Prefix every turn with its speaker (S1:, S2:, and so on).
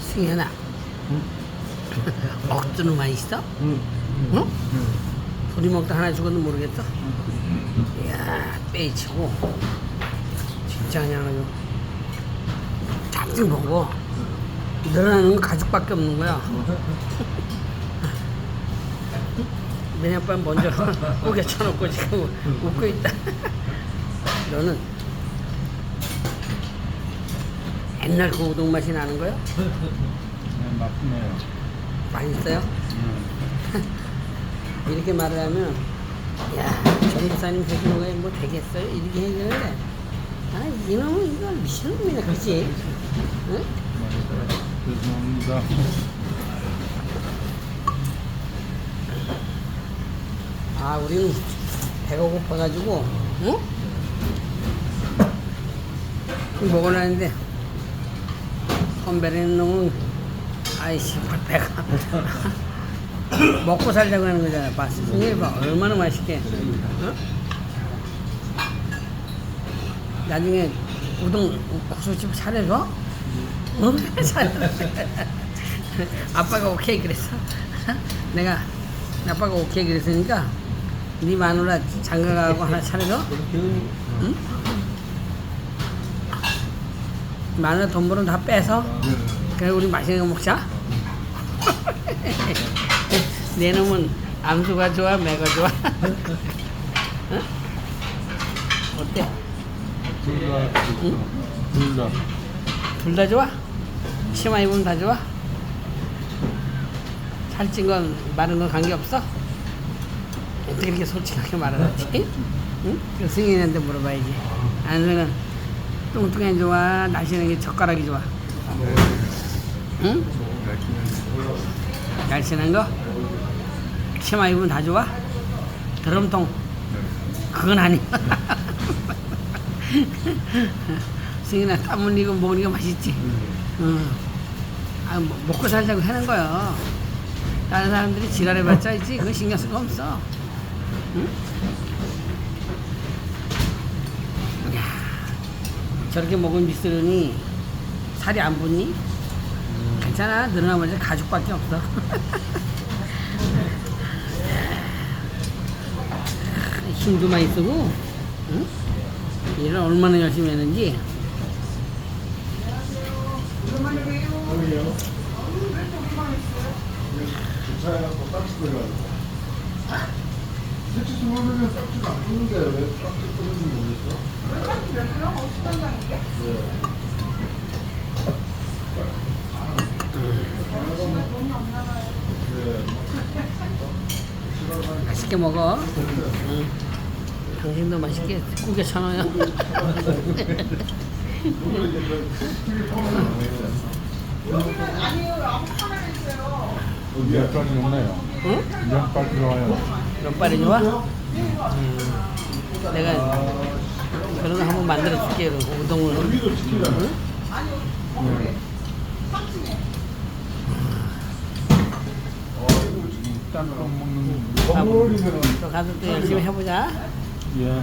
S1: 승현아 억두누만 있어?
S2: 응.
S1: 응? 둘이 먹다 하나 죽어도 모르겠어? 이야 빼치고 진짜 그냥 아주 잡지 먹어 늘어나는 건 가죽밖에 없는 거야 매니아빠 먼저 고개 쳐놓고 지금 웃고 있다 너는 옛날 그 우동 맛이 나는 거야?
S2: 네, 맛있네요.
S1: 맛있어요?
S2: 음.
S1: 이렇게 말을 하면 야 전도사님 해주는 뭐 되겠어요? 이렇게 해주는데 아 이놈은 이거 미친놈이네 그치? 응?
S2: 죄송합니다.
S1: 아 우리는 배가 고파가지고 응? 이거 먹으려는데 선배라는 놈은 아이씨 배가 먹고 살자고 하는 거잖아 봤어 승일 봐 얼마나 맛있게 응? 나중에 우동 국수집 차려줘? 응? 차려 아빠가 오케이 그랬어 내가 아빠가 오케이 그랬으니까 네 마누라 장가가고 하나 차려줘? 응? 마누라 돈 벌은 다 빼서 그래 우리 맛있는 거 먹자 내 놈은 암수가 좋아 매가 좋아 응? 어때?
S2: 둘다 둘 다.
S1: 둘 다 좋아? 치마 입으면 다 좋아? 살찐 건 마른 건 관계없어? 어떻게 이렇게 솔직하게 말을 하지? 응? 그 승인한테 물어봐야지 안승은 뚱뚱해 좋아? 날씬한 게 젓가락이 좋아? 응? 날씬한 거? 치마 입으면 다 좋아? 드럼통? 그건 아니야 승인아 땀 흘리고 먹으니까 맛있지? 응. 아, 뭐, 먹고 살자고 하는 거야. 다른 사람들이 지랄해봤자 있지. 그거 신경 쓸 거 없어. 응? 저렇게 먹은 미스르니 살이 안 붙니? 괜찮아. 늘어나면 가죽밖에 없어. 힘도 많이 쓰고, 응? 일을 얼마나 열심히 했는지.
S3: 주 대체 모르면 딱지가 안 끄는데 왜 딱지 끄는지 모르겠어?
S1: 맛있게 먹어. 응. 당신도 맛있게 국에 쳐넣어요.
S2: 면발이 좋네요.
S1: 응?
S2: 면발 좋아요.
S1: 면발이 좋아? 음. 내가 그런 거 한번 만들어 줄게. 우동을. 응?
S2: 네. 짬뽕 먹는
S3: 건물이면은
S1: 또 가서 또 열심히 해보자.
S2: 예.